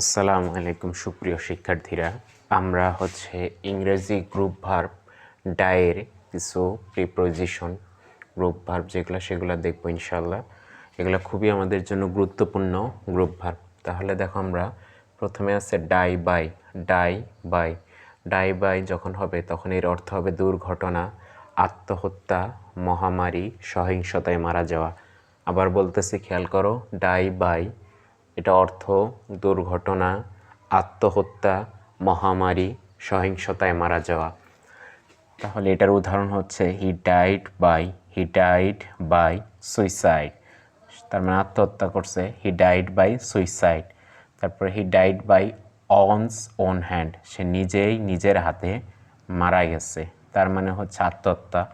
আসসালামু আলাইকুম, সুপ্রিয় শিক্ষার্থীরা। আমরা হচ্ছে ইংরেজি গ্রুপ ভার্ব ডায়ের কিছু প্রিপোজিশন গ্রুপ ভার্ব যেগুলো সেগুলো দেখব ইনশাল্লাহ এগুলো খুবই আমাদের জন্য গুরুত্বপূর্ণ গ্রুপ ভার্ব তাহলে দেখো আমরা প্রথমে আছে die by die by die by যখন হবে তখন এর অর্থ হবে দুর্ঘটনা, আত্মহত্যা, মহামারী, সহিংসতায় মারা যাওয়া। আবার বলতেছি, খেয়াল করো ডাই বাই এটা অর্থ, দুর্ঘটনা, আত্মহত্যা, মহামারী, সহিংসতায় মারা যাওয়া। তাহলে এটার উদাহরণ হচ্ছে he died by he died by suicide তার মানে আত্মহত্যা করছে হি ডাইড বাই সুইসাইড তারপরে he died by one's own hand সে নিজেই নিজের হাতে মারা গেছে। তার মানে হচ্ছে আত্মহত্যা।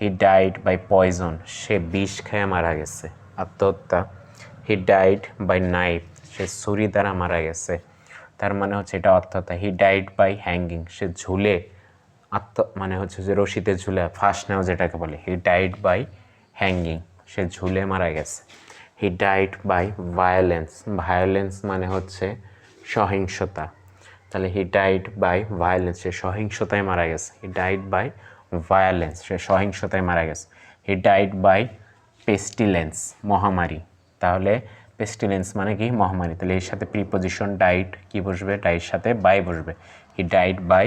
হি ডাইড বাই পয়জন সে বিষ খেয়ে মারা গেছে। আত্মহত্যা। হি ডাইড বাই নাইফ সে ছুরি দ্বারা মারা গেছে। তার মানে হচ্ছে এটা অর্থাৎ হি ডাইড বাই হ্যাঙ্গিং সে ঝুলে, আত্ম মানে হচ্ছে যে রশিতে ঝুলে ফাঁস নেওয়া যেটাকে বলে হি ডাইড বাই হ্যাঙ্গিং সে ঝুলে মারা গেছে। He died by violence violence মানে হচ্ছে সহিংসতা। তাহলে হি ডাইড বাই ভায়োলেন্স সে সহিংসতায় মারা গেছে। হি ডাইড বাই ভায়োলেন্স সে সহিংসতায় মারা গেছে। হি ডাইড বাই পেস্টিলেন্স মহামারী। তাহলে পেস্টিলেন্স মানে কি? মহামারী। তাহলে এর সাথে প্রিপোজিশন ডাইট কি বসবে? ডাইট সাথে বাই বসবে। হি ডাইট বাই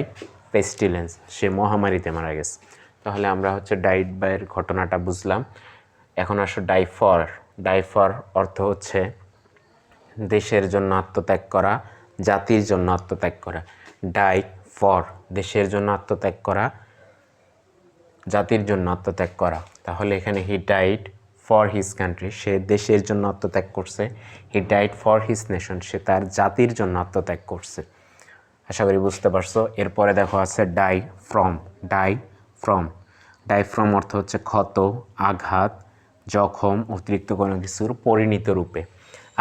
পেস্টিলেন্স সে মহামারীতে মারা গেছে। তাহলে আমরা হচ্ছে ডাইট বাইয়ের ঘটনাটা বুঝলাম। এখন আসো ডাই ফর ডাই ফর অর্থ হচ্ছে দেশের জন্য আত্মত্যাগ করা, জাতির জন্য আত্মত্যাগ করা। ডাই ফর দেশের জন্য আত্মত্যাগ করা, জাতির জন্য আত্মত্যাগ করা। তাহলে এখানে he died for his country. সে দেশের জন্য আত্মত্যাগ করছে। He died for his nation. সে তার জাতির জন্য আত্মত্যাগ করছে। আশা করি বুঝতে পারছ। এরপরে দেখো আছে die from. Die from. Die from অর্থ হচ্ছে ক্ষত, আঘাত, জখম, অতিরিক্ত কোনো কিছুর পরিণত রূপে।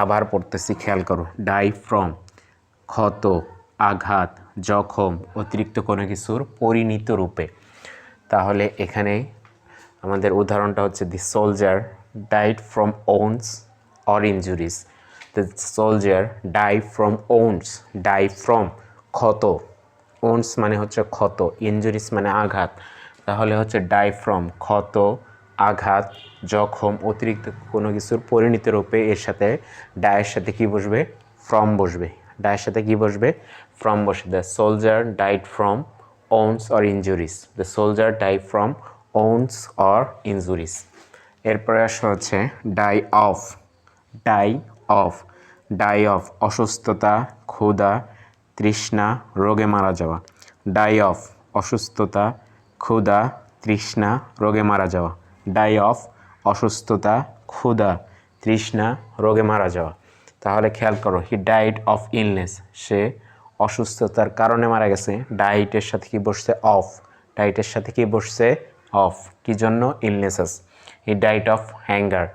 আবার পড়তেছি, খেয়াল করো। Die from. ক্ষত, আঘাত, জখম, অতিরিক্ত কোনো কিছুর পরিণত রূপে। তাহলে এখানে আমাদের উদাহরণটা হচ্ছে the soldier died from wounds or injuries the soldier die from wounds die from ক্ষত। ওনস মানে হচ্ছে ক্ষত ইনজুরিস মানে আঘাত। তাহলে হচ্ছে ডাই ফ্রম ক্ষত, আঘাত, জখম, অতিরিক্ত কোনো কিছুর পরিণত রূপে এর সাথে ডায়ের সাথে কি বসবে? ফ্রম বসবে। ডায়ের সাথে কি বসবে? ফ্রম বসবে the soldier died from wounds or injuries the soldier die from wounds or injuries এরপরে আসা হচ্ছে die of die of die of, অসুস্থতা, ক্ষুধা, তৃষ্ণা, রোগে মারা যাওয়া। ডাই অফ, অসুস্থতা, ক্ষুধা, তৃষ্ণা, রোগে মারা যাওয়া। ডাই অফ, অসুস্থতা, ক্ষুধা, তৃষ্ণা, রোগে মারা যাওয়া। তাহলে খেয়াল করো, হি ডাইড অফ ইলনেস। সে অসুস্থতার কারণে মারা গেছে। ডায়েটের সাথে কি বসছে? অফ। ডায়েটের সাথে কি বসছে? অফ। কি জন্য? ইলনেসেস। হি ডাইট অফ হ্যাঙ্গার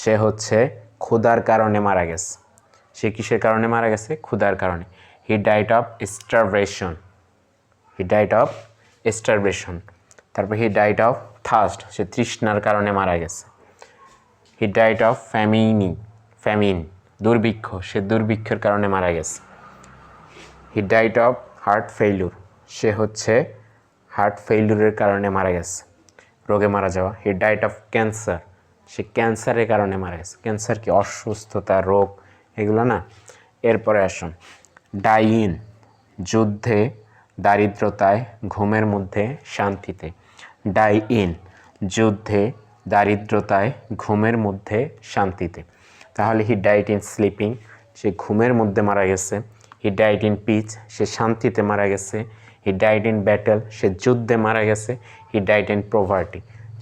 সে হচ্ছে ক্ষুধার কারণে মারা গেছে। সে কিসের কারণে মারা গেছে? ক্ষুধার কারণে। হি ডাইট অফ স্টারভেশন হি ডাইট অফ স্টারভেশন তারপর হি ডাইট অফ থার্স্ট সে তৃষ্ণার কারণে মারা গেছে। হি ডাইট অফ ফ্যামিনি ফ্যামিন দুর্ভিক্ষ। সে দুর্ভিক্ষের কারণে মারা গেছে। হি ডাইট অফ হার্ট ফেইলুর সে হচ্ছে হার্ট ফেইলুরের কারণে মারা গেছে। রোগে মারা যাওয়া। হি ডাইট অফ ক্যান্সার সে ক্যান্সারের কারণে মারা গেছে। ক্যান্সার কি? অসুস্থতা, রোগ, এগুলো না? এরপরে আসুন। ডাইন যুদ্ধে, দারিদ্রতায়, ঘুমের মধ্যে, শান্তিতে। ডাই ইন যুদ্ধে, দারিদ্রতায়, ঘুমের মধ্যে, শান্তিতে। তাহলে হি ডাইট ইন স্লিপিং সে ঘুমের মধ্যে মারা গেছে। হি ডাইট ইন পিচ সে শান্তিতে মারা গেছে। হি ডাইট ইন ব্যাটেল সে যুদ্ধে মারা গেছে। হি ডাইট ইন প্রভার্টি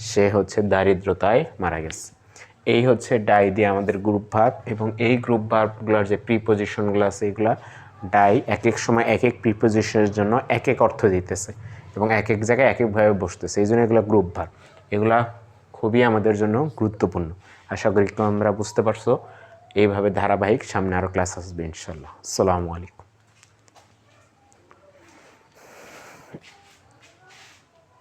সে হচ্ছে দারিদ্রতায় মারা গেছে। এই হচ্ছে ডাই দিয়ে আমাদের গ্রুপ ভাব এবং এই গ্রুপ ভাবগুলোর যে প্রিপোজিশনগুলো আছে, এগুলা ডাই এক এক সময় এক এক প্রিপোজিশনের জন্য এক এক অর্থ দিতেছে এবং এক এক জায়গায় এক একভাবে বসতেছে। এই জন্য এগুলো গ্রুপ ভাব এগুলা খুবই আমাদের জন্য গুরুত্বপূর্ণ। আশা করি তোমরা বুঝতে পারছ। এইভাবে ধারাবাহিক সামনে আরও ক্লাস আসবে ইনশাল্লাহ আসসালামু আলাইকুম।